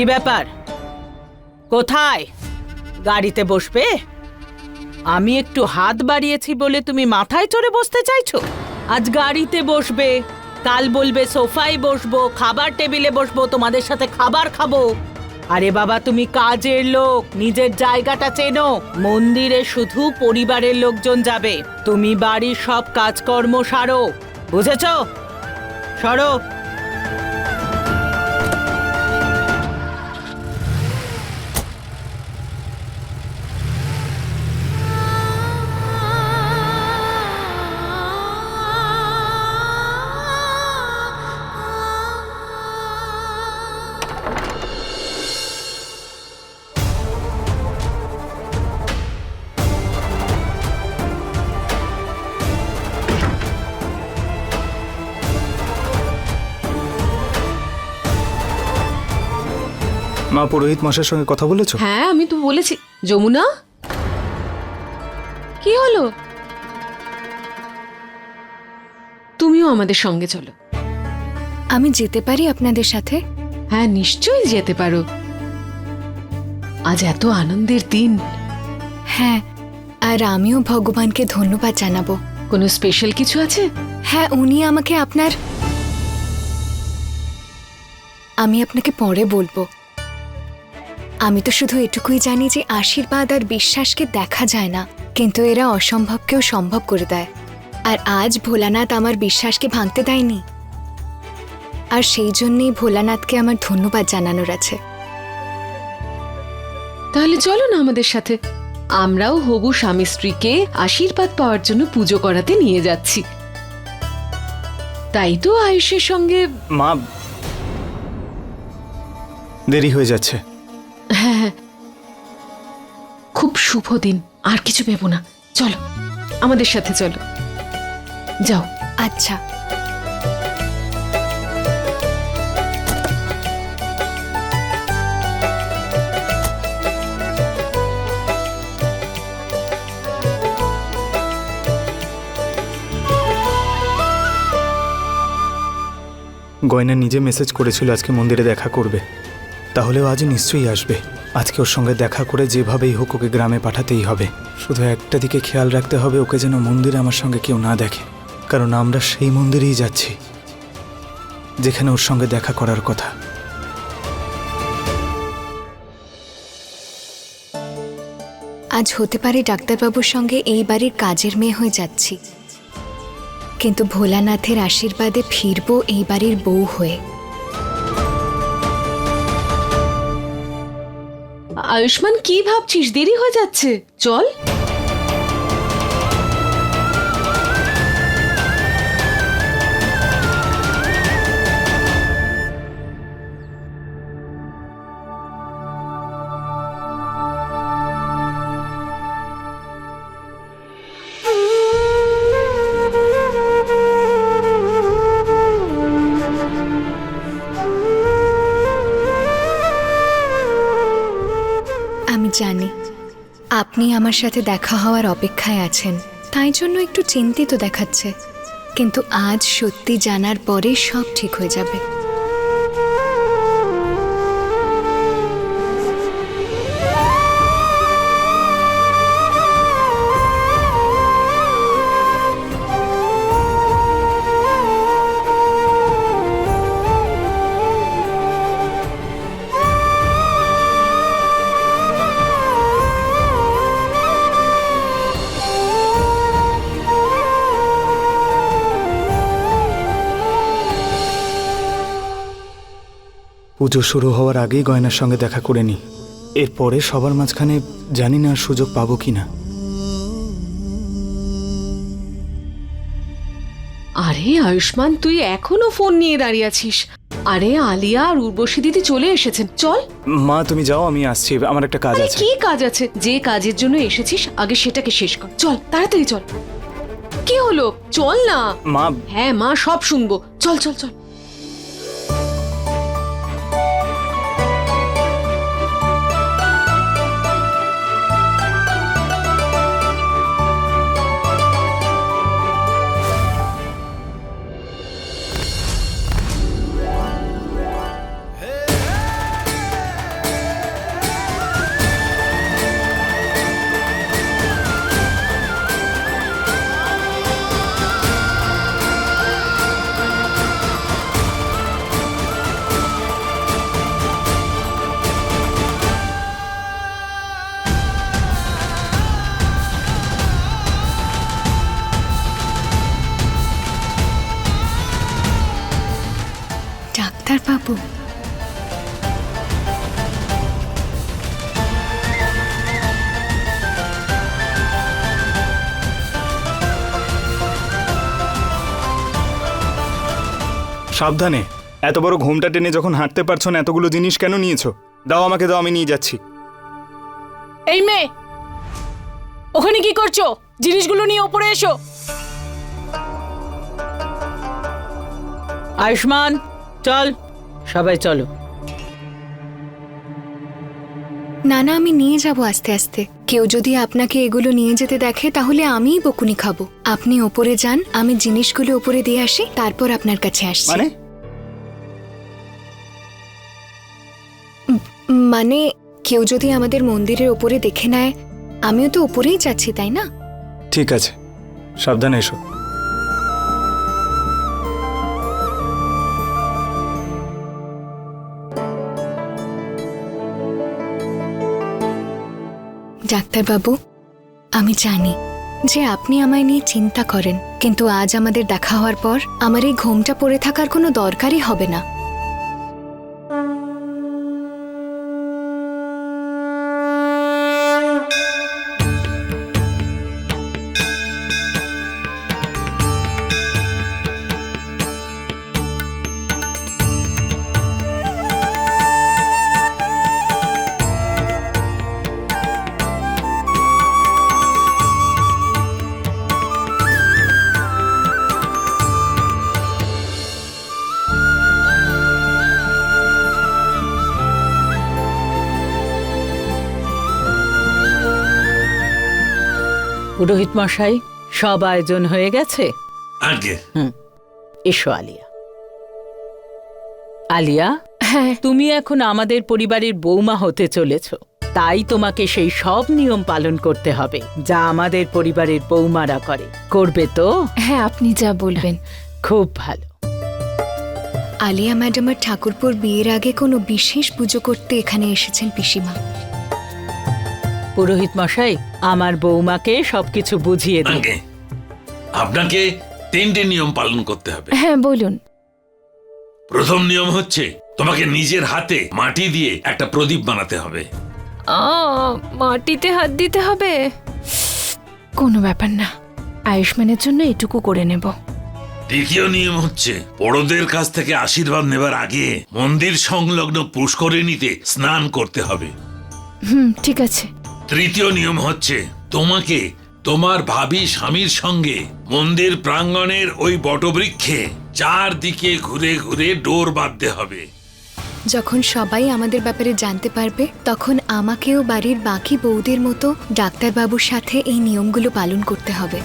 কি ব্যাপার? কোথায়? গাড়িতে বসবে? আমি একটু হাত বাড়িয়েছি বলে তুমি মাথায় চড়ে বসতে চাইছো? আজ গাড়িতে বসবে, কাল বলবে সোফায় বসবো, খাবার টেবিলে বসবো, তোমাদের সাথে খাবার খাব। আরে বাবা, তুমি কাজের লোক, নিজের জায়গাটা চেনো। মন্দিরে শুধু পরিবারের লোকজন যাবে। তুমি বাড়ির সব কাজকর্ম সারো। বুঝেছ? সরো। মা পুরোহিত মশার সঙ্গে কথা বলেছ? হ্যাঁ আমি তো বলেছি। যমুনা? কি হলো? তুমিও আমাদের সঙ্গে চলো। আমি যেতে পারি আপনাদের সাথে? হ্যাঁ নিশ্চয়ই যেতে পারো। আজ এত আনন্দের দিন। হ্যাঁ আর আমিও ভগবানকে ধন্যবাদ জানাব। কোনো স্পেশাল কিছু আছে? হ্যাঁ উনি আমাকে আপনার আমি আপনাকে পরে বলব। আমি তো শুধু এটুকুই জানি যে আশীর্বাদ আর বিশ্বাসকে দেখা যায় না কিন্তু এরা অসম্ভবকেও সম্ভব করে দেয়। আর আজ ভোলানাথ আমার বিশ্বাসকে ভাঙতে দেয়নি। আর সেই জন্যেই ভোলানাথকে আমার ধন্যবাদ জানানোর আছে। তাহলে চলো না আমাদের সাথে। আমরাও হবু স্বামী স্ত্রীকে আশীর্বাদ পাওয়ার জন্য পুজো করাতে নিয়ে যাচ্ছি। তাই তো আয়ুষের সঙ্গে মা দেরি হয়ে যাচ্ছে। হ্যাঁ হ্যাঁ খুব শুভ দিন। আর কিছু ভেবো না। চলো আমাদের সাথে চলো। যাও। আচ্ছা। গয়না নিজে মেসেজ করেছিল আজকে মন্দিরে দেখা করবে। তাহলেও আজ নিশ্চয়ই আসবে। আজকে ওর সঙ্গে দেখা করে যেভাবেই হোক ওকে গ্রামে পাঠাতেই হবে। শুধু একটা দিকে খেয়াল রাখতে হবে ওকে যেন মন্দিরে আমার সঙ্গে কেউ না দেখে। কারণ আমরা সেই মন্দিরেই যাচ্ছি, যেখানে ওর সঙ্গে দেখা করার কথা। আজ হতে পারে ডাক্তারবাবুর সঙ্গে এই বাড়ির কাজের মেয়ে হয়ে যাচ্ছি। কিন্তু ভোলানাথের আশীর্বাদে ফিরবো এই বাড়ির বউ হয়ে। আয়ুষ্মান কি ভাবছিস? দেরি হয়ে যাচ্ছে। চল। আপনি আমার সাথে দেখা হওয়ার অপেক্ষায় আছেন। তাই জন্য একটু চিন্তিত দেখাচ্ছে। কিন্তু আজ সত্যি জানার পরে সব ঠিক হয়ে যাবে। পুজো শুরু হওয়ার আগেই গয়নার সঙ্গে দেখা করে নি। এরপরে সবার মাঝখানে জানি না সুযোগ পাবো কি না। আরে আয়ুষ্মান তুই এখনও ফোন নিয়ে দাঁড়িয়ে আছিস। আরে আলিয়া আর উর্বশী দিদি চলে এসেছেন। চল। মা তুমি যাও আমি আসছি। আমার একটা কাজ আরে আছে। কি কাজ আছে? যে কাজের জন্য এসেছিস আগে সেটাকে শেষ কর। চল তাড়াতাড়ি চল। কি হলো? চল না। মা হ্যাঁ মা সব শুনব। চল চল চল। ডাক্তার বাবু। সাবধানে। এত বড় ঘুমটা টেনে যখন হাঁটতে পারছ না এতগুলো জিনিস কেন নিয়েছো? দাও আমাকে দাও আমি নিয়ে যাচ্ছি। এই মেয়ে! ওখানে কি করছ? জিনিসগুলো নিয়ে ওপরে এসো। আয়ুষ্মান চল সবাই চলো। না না আমি নিয়ে যাব আস্তে আস্তে। কেউ যদি আপনাকে এগুলো নিয়ে যেতে দেখে তাহলে আমিই বকুনি খাব। আপনি ওপরে যান আমি জিনিসগুলো ওপরে দিয়ে আসি তারপর আপনার কাছে আসছি। মানে? মানে কেউ যদি আমাদের মন্দিরের ওপরে দেখে নেয় আমিও তো ওপরেই যাচ্ছি তাই না? ঠিক আছে সাবধানে এসো। ডাক্তারবাবু, আমি জানি যে আপনি আমায় নিয়ে চিন্তা করেন, কিন্তু আজ আমাদের দেখা হওয়ার পর আমার এই ঘোমটা পড়ে থাকার কোনো দরকারই হবে না। পুরোহিত মশাই সব আয়োজন হয়ে গেছে? আগে। এসো আলিয়া। আলিয়া হ্যাঁ। তুমি এখন আমাদের পরিবারের বৌমা হতে চলেছ। তাই তোমাকে সেই সব নিয়ম পালন করতে হবে যা আমাদের পরিবারের বৌমারা করে। করবে তো? হ্যাঁ আপনি যা বলবেন। খুব ভালো। আলিয়া ম্যাডাম ম্যাডামের ঠাকুরপুর বিয়ের আগে কোনো বিশেষ পুজো করতে এখানে এসেছেন পিসিমা। পুরোহিত মশাই আমার বৌমাকে সবকিছু বুঝিয়ে দিন। আগে আপনাকে তিনটে নিয়ম পালন করতে হবে। হ্যাঁ বলুন। প্রথম নিয়ম হচ্ছে তোমাকে নিজের হাতে মাটি দিয়ে একটা প্রদীপ বানাতে হবে। মাটিতে হাত দিতে হবে? কোনো ব্যাপার না আয়ুষ্মানের জন্য এটুকু করে নেব। দ্বিতীয় নিয়ম হচ্ছে বড়দের কাছ থেকে আশীর্বাদ নেবার আগে মন্দির সংলগ্ন পুষ্করিণীতে স্নান করতে হবে। হুম ঠিক আছে। তৃতীয় নিয়ম হচ্ছে তোমাকে তোমার ভাবি স্বামীর সঙ্গে মন্দির প্রাঙ্গণের ওই বটবৃক্ষে চারদিকে ঘুরে ঘুরে ডোর বাঁধতে হবে। যখন সবাই আমাদের ব্যাপারে জানতে পারবে, তখন আমাকেও বাড়ির বাকি বউদের মতো ডাক্তারবাবুর সাথে এই নিয়মগুলো পালন করতে হবে।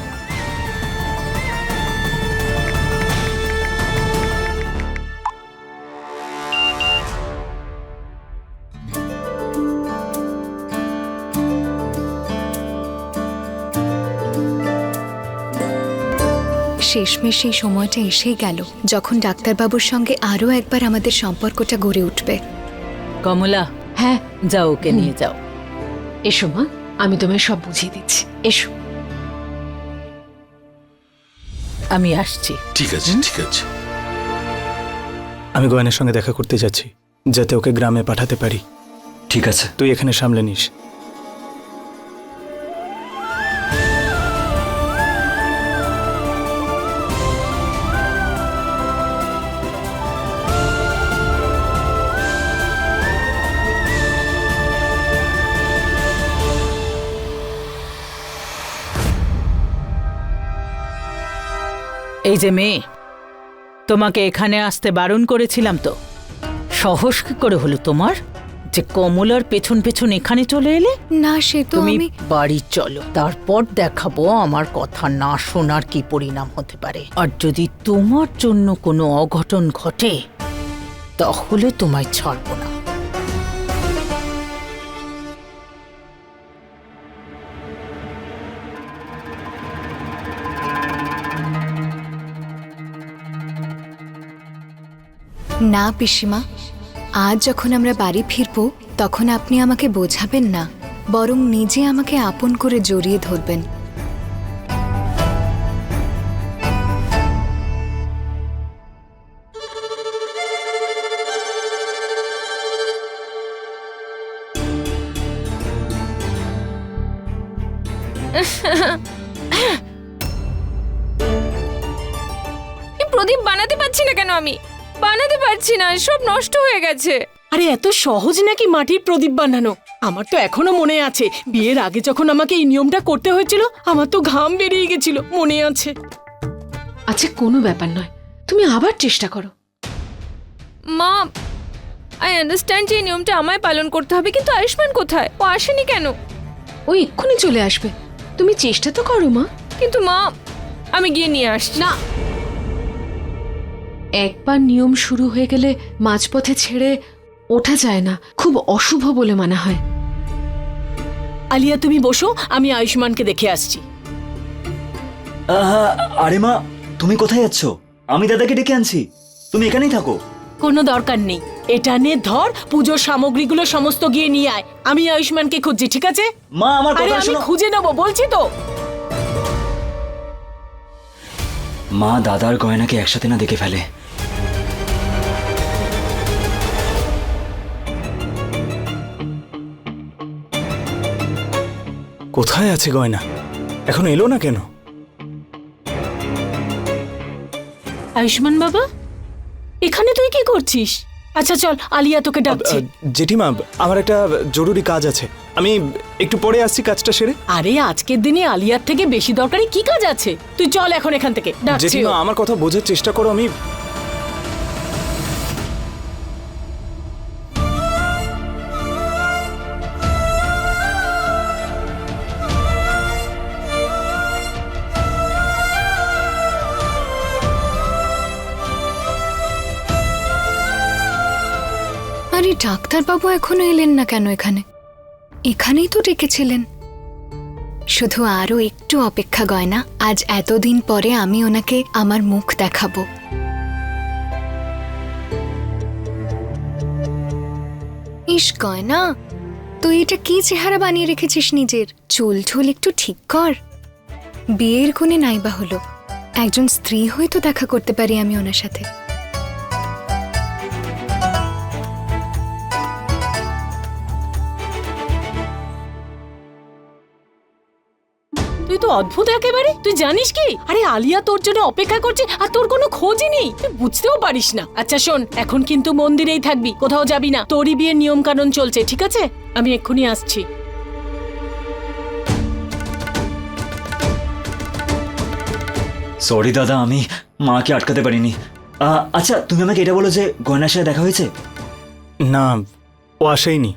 শেষমেশ সেই সময়টা এসেই গেল যখন ডাক্তারবাবুর সঙ্গে আরও একবার আমাদের সম্পর্কটা গড়ে উঠবে। কমলা হ্যাঁ? যাও ওকে নিয়ে যাও। এসো মা আমি তোমায় সব বুঝিয়ে দিচ্ছি। এসো। আমি আসছি। ঠিক আছে ঠিক আছে। আমি গয়নের সঙ্গে দেখা করতে যাচ্ছি যাতে ওকে গ্রামে পাঠাতে পারি। ঠিক আছে। তুই এখানে সামলে নিস। এই যে মেয়ে তোমাকে এখানে আসতে বারণ করেছিলাম তো। সাহস কি করে হলো তোমার? যে কমলার পেছন পেছন এখানে চলে এলে? না সে তো তুমি আমি বাড়ি চলো তারপর দেখাবো আমার কথা না শোনার কি পরিণাম হতে পারে। আর যদি তোমার জন্য কোনো অঘটন ঘটে তাহলে তোমায় ছাড়বো না। না, পিসিমা। আজ যখন আমরা বাড়ি ফিরব, তখন আপনি আমাকে বোঝাবেন না, বরং নিজে আমাকে আপন করে জড়িয়ে ধরবেন। সব নষ্ট হয়ে গেছে। আরে এত সহজ নাকি মাটির প্রদীপ বানানো? আমার তো এখনও মনে আছে বিয়ের আগে যখন আমাকে এই নিয়মটা করতে হয়েছিল আমার তো ঘাম বেরিয়ে গেছিল মনে আছে। আচ্ছা কোনো ব্যাপার নয়। তুমি আবার চেষ্টা করো। মা আই আন্ডারস্ট্যান্ড যে এই নিয়মটা আমায় পালন করতে হবে কিন্তু আয়ুষ্মান কোথায়? ও আসেনি কেন? ও এক্ষুনি চলে আসবে। তুমি চেষ্টা তো করো মা। কিন্তু মা আমি গিয়ে নিয়ে আসছি। না একবার নিয়ম শুরু হয়ে গেলে মাঝপথে ছেড়ে ওঠা যায় না। খুব অশুভ বলে মানা হয়। আলিয়া তুমি বসো আমি আয়ুষ্মানকে দেখে আসছি। আহা, আরে মা তুমি কোথায় যাচ্ছ? আমি দাদাকে ডেকে আনছি। তুমি এখানেই থাকো। কোনো দরকার নেই। এটা নে ধর পুজোর সামগ্রীগুলো সমস্ত গিয়ে নিয়ে আয়। আমি আয়ুষ্মানকে খুঁজছি ঠিক আছে? মা আমার আরে কথা আমি শোনো। খুঁজে নেব বলছি তো। মা দাদার গয়নাকে একসাথে না দেখে ফেলে। কোথায় আছে গয়না? এখন এলো না কেন? আয়ুষ্মান বাবা এখানে তুই কি করছিস? আচ্ছা চল আলিয়া তোকে ডাকছি। জেঠিমা আমার একটা জরুরি কাজ আছে। আমি একটু পরে আসছি কাজটা সেরে। আরে আজকের দিনে আলিয়ার থেকে বেশি দরকারি কি কাজ আছে? তুই চল এখন এখান থেকে ডাকছি জেঠিমা ও। আমার কথা বোঝার চেষ্টা করো আমি আরে ডাক্তারবাবু এখনও এলেন না কেন এখানে? এখানেই তো ডেকেছিলেন। শুধু আরও একটু অপেক্ষা গয়না, আজ এতদিন পরে আমি ওনাকে আমার মুখ দেখাবো। ইস গয়না, তুই এটা কি চেহারা বানিয়ে রেখেছিস নিজের? চুল ঝুল একটু ঠিক কর। বিয়ের কোণে নাইবা হলো। একজন স্ত্রী হয়ে তো দেখা করতে পারি আমি ওনার সাথে। তো অদ্ভুত একেবারে। তুই জানিস কি? আরে আলিয়া তোর জন্য অপেক্ষা করছে আর তোর কোনো খোঁজই নেই। তুই বুঝতেও পারিস না। আচ্ছা শোন এখন কিন্তু মন্দিরেই থাকবি কোথাও যাবি না। তোরই বিয়ের নিয়ম কানুন চলছে ঠিক আছে? আমি এক্ষুনি আসছি। সরি দাদা আমি মাকে আটকাতে পারিনি। আহ, আচ্ছা তুমি আমাকে এটা বলো যে গয়নার সাথে দেখা হয়েছে? না ও আসেইনি।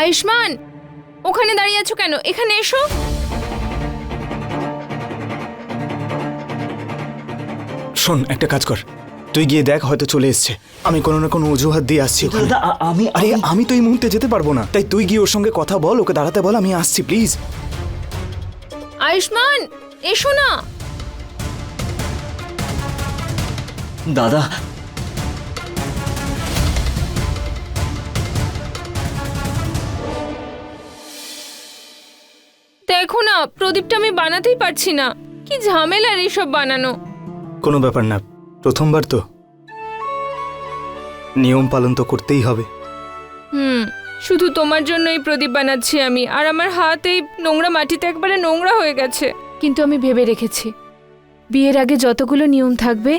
আয়ুষ্মান ওখানে দাঁড়িয়ে আছো কেন? এখানে এসো। শোন একটা কাজ কর। তুই গিয়ে দেখ হয়তো চলে এসছে। আমি কোনো না কোনো অজুহাত দিয়ে আসছি ওখানে। দাদা আ- আমি আরে আমি তো এই মুহূর্তে যেতে পারব না। তাই তুই গিয়ে ওর সঙ্গে কথা বল ওকে দাঁড়াতে বল আমি আসছি প্লিজ। আয়ুষ্মান এসো না। দাদা দেখো না প্রদীপটা আমি বানাতেই পারছি না। কি ঝামেলার এইসব বানানো। কোনো ব্যাপার না প্রথমবার তো। নিয়ম পালন তো করতেই হবে। হুম শুধু তোমার জন্য এই প্রদীপ বানাচ্ছি আমি আর আমার হাত এই নোংরা মাটিতে একবারে নোংরা হয়ে গেছে। কিন্তু আমি ভেবে রেখেছি বিয়ের আগে যতগুলো নিয়ম থাকবে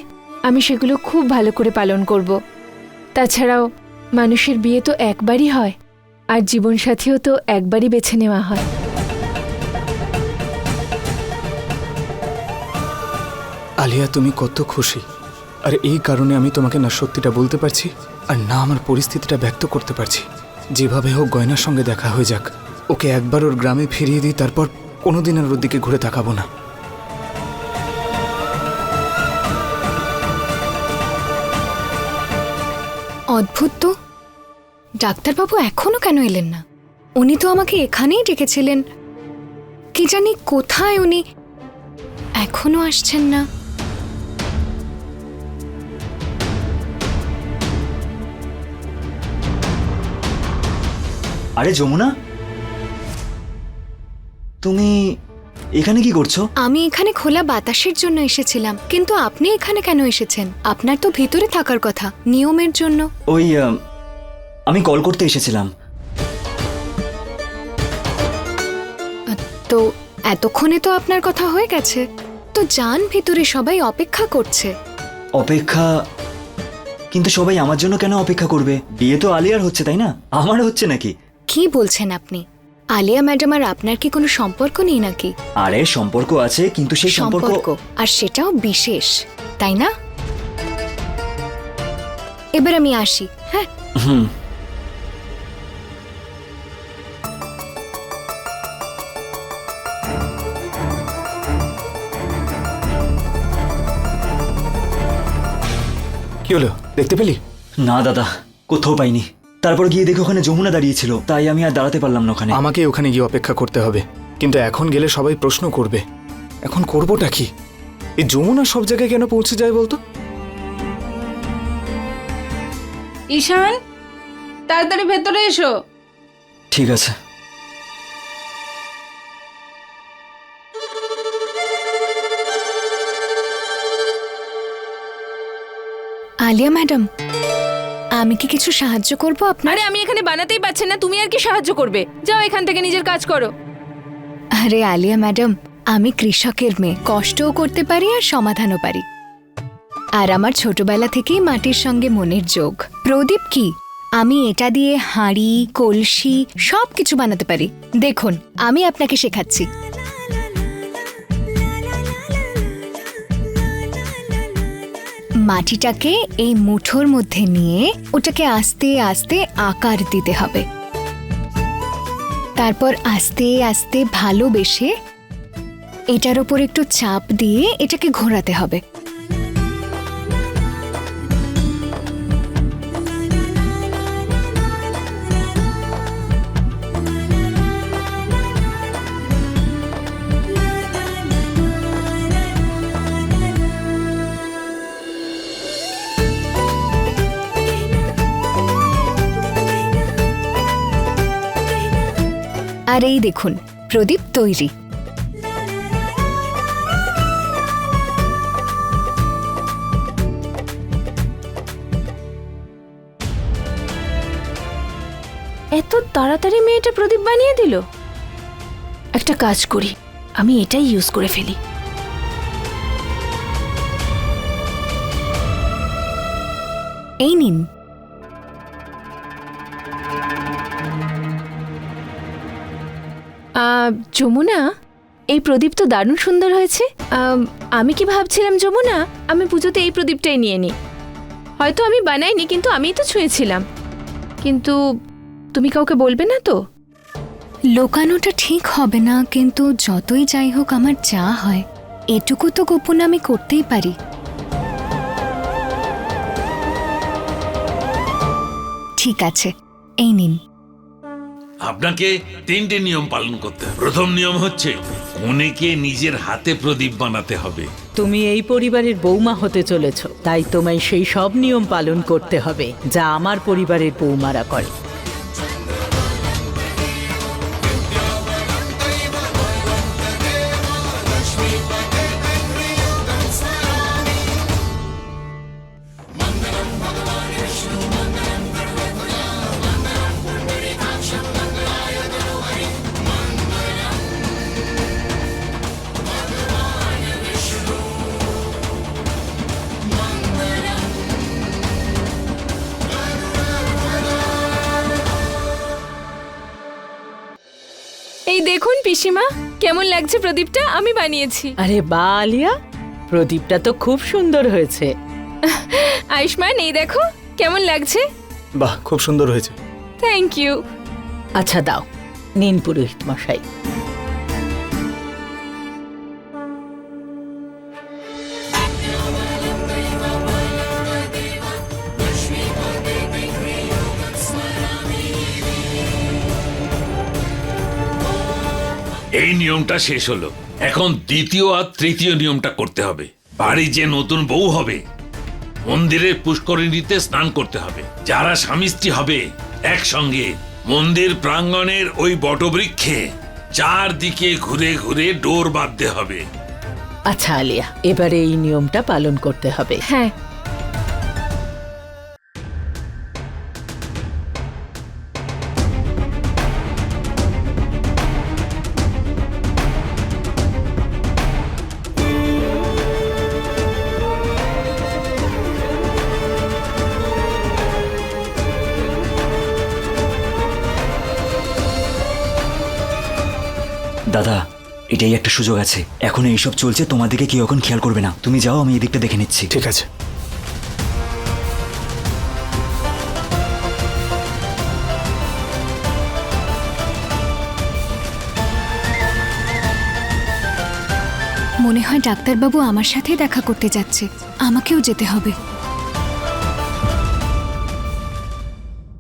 আমি সেগুলো খুব ভালো করে পালন করব। তাছাড়াও মানুষের বিয়ে তো একবারই হয় আর জীবনসাথীও তো একবারই বেছে নেওয়া হয়। আলিয়া, তুমি কত খুশি। আর এই কারণে আমি তোমাকে না সত্যিটা বলতে পারছি, আর না আমার পরিস্থিতিটা ব্যক্ত করতে পারছি। যেভাবে হোক গয়নার সঙ্গে দেখা হয়ে যাক। ওকে একবার ওর গ্রামে ফিরিয়ে দিই তারপর কোনোদিন আর ওর দিকে ঘুরে তাকাবো না। অদ্ভুত তো। ডাক্তারবাবু এখনও কেন এলেন না? উনি তো আমাকে এখানেই ডেকেছিলেন। কি জানি কোথায় উনি। এখনও আসছেন না। আরে যমুনা। তুমি এখানে কি করছ? আমি এখানে খোলা বাতাসের জন্য এসেছিলাম কিন্তু আপনি এখানে কেন এসেছেন? আপনার তো ভিতরে থাকার কথা নিয়মের জন্য। ওই আমি কল করতে এসেছিলাম। তো এতক্ষণে তো আপনার কথা হয়ে গেছে। তো যান ভিতরে সবাই অপেক্ষা করছে। অপেক্ষা? কিন্তু সবাই আমার জন্য কেন অপেক্ষা করবে? বিয়ে তো আলিয়ার হচ্ছে তাই না? আমার হচ্ছে নাকি? কি বলছেন আপনি। আলিয়া ম্যাডাম আর আপনার কি কোনো সম্পর্ক নেই নাকি? আরে সম্পর্ক আছে কিন্তু সেই সম্পর্ক সম্পর্ক আর সেটাও বিশেষ তাই না? এবার আমি আসি হ্যাঁ? হুম। কি হলো? দেখতে পেলি? না দাদা কোথাও পাইনি। তারপর গিয়ে দেখি ওখানে যমুনা দাঁড়িয়েছিল। তাই আমি আর দাঁড়াতে পারলাম না ওখানে। আমাকে ওখানে গিয়ে অপেক্ষা করতে হবে। কিন্তু এখন গেলে সবাই প্রশ্ন করবে। এখন করবোটা কি? এই যমুনা সব জায়গায় কেন পৌঁছে যায় বলতো? ঈশান তাড়াতাড়ি ভেতরে এসো। ঠিক আছে। আলিয়া ম্যাডাম আমি কি কিছু সাহায্য করব আপনার? আরে আমি এখানে বানাতেই পারছি না। তুমি আর কি সাহায্য করবে? যাও এখান থেকে নিজের কাজ করো। আরে আলিয়া ম্যাডাম আমি কৃষকের মেয়ে। কষ্টও করতে পারি আর সমাধানও পারি। আর আমার ছোটবেলা থেকেই মাটির সঙ্গে মনের যোগ। প্রদীপ কি? আমি এটা দিয়ে হাঁড়ি কলসি সব কিছু বানাতে পারি। দেখুন আমি আপনাকে শেখাচ্ছি। মাটিটাকে এই মুঠোর মধ্যে নিয়ে ওটাকে আস্তে আস্তে আকার দিতে হবে। তারপর আস্তে আস্তে ভালোবেসে এটার ওপর একটু চাপ দিয়ে এটাকে ঘোরাতে হবে। আর এই দেখুন প্রদীপ তৈরি। এত তাড়াতাড়ি মেয়েটা প্রদীপ বানিয়ে দিল? একটা কাজ করি আমি এটাই ইউজ করে ফেলি। এই নিন যমুনা? এই প্রদীপ তো দারুণ সুন্দর হয়েছে। আমি কি ভাবছিলাম যমুনা? আমি পুজোতে এই প্রদীপটাই নিয়ে নিই হয়তো আমি বানাইনি, কিন্তু আমিই তো ছুঁয়েছিলাম। কিন্তু তুমি কাউকে বলবে না তো? লোকানোটা ঠিক হবে না, কিন্তু যতই যাই হোক আমার যা হয়, এটুকু তো গোপন আমি করতেই পারি। ঠিক আছে, এই নিন। আপনাকে তিনটে নিয়ম পালন করতে হবে। প্রথম নিয়ম হচ্ছে, কনেকে নিজের হাতে প্রদীপ বানাতে হবে। তুমি এই পরিবারের বৌমা হতে চলেছ, তাই তোমায় সেই সব নিয়ম পালন করতে হবে, যা আমার পরিবারের বৌমারা করে। পিসিমা কেমন লাগছে প্রদীপটা? আমি বানিয়েছি। আরে বা আলিয়া প্রদীপটা তো খুব সুন্দর হয়েছে। আয়ুষ্মান এই দেখো কেমন লাগছে? বাহ খুব সুন্দর হয়েছে। থ্যাংক ইউ আচ্ছা দাও নিন পুরোহিত মশাই এই নিয়মটা শেষ হলো। এখন দ্বিতীয় আর তৃতীয় নিয়মটা করতে হবে। বাড়ি যে নতুন বউ হবে মন্দিরের পুষ্করিণীতে স্নান করতে হবে। যারা স্বামী স্ত্রী হবে একসঙ্গে মন্দির প্রাঙ্গণের ওই বটবৃক্ষে চারদিকে ঘুরে ঘুরে ডোর বাঁধতে হবে। আচ্ছা আলিয়া এবারে এই নিয়মটা পালন করতে হবে। হ্যাঁ। এটাই একটা সুযোগ আছে। এখন এইসব চলছে তোমার দিকে কেউ এখন খেয়াল করবে না। তুমি যাও আমি এদিকটা দেখে নিচ্ছি। ঠিক আছে। মনে হয় ডাক্তারবাবু আমার সাথেই দেখা করতে যাচ্ছে। আমাকেও যেতে হবে।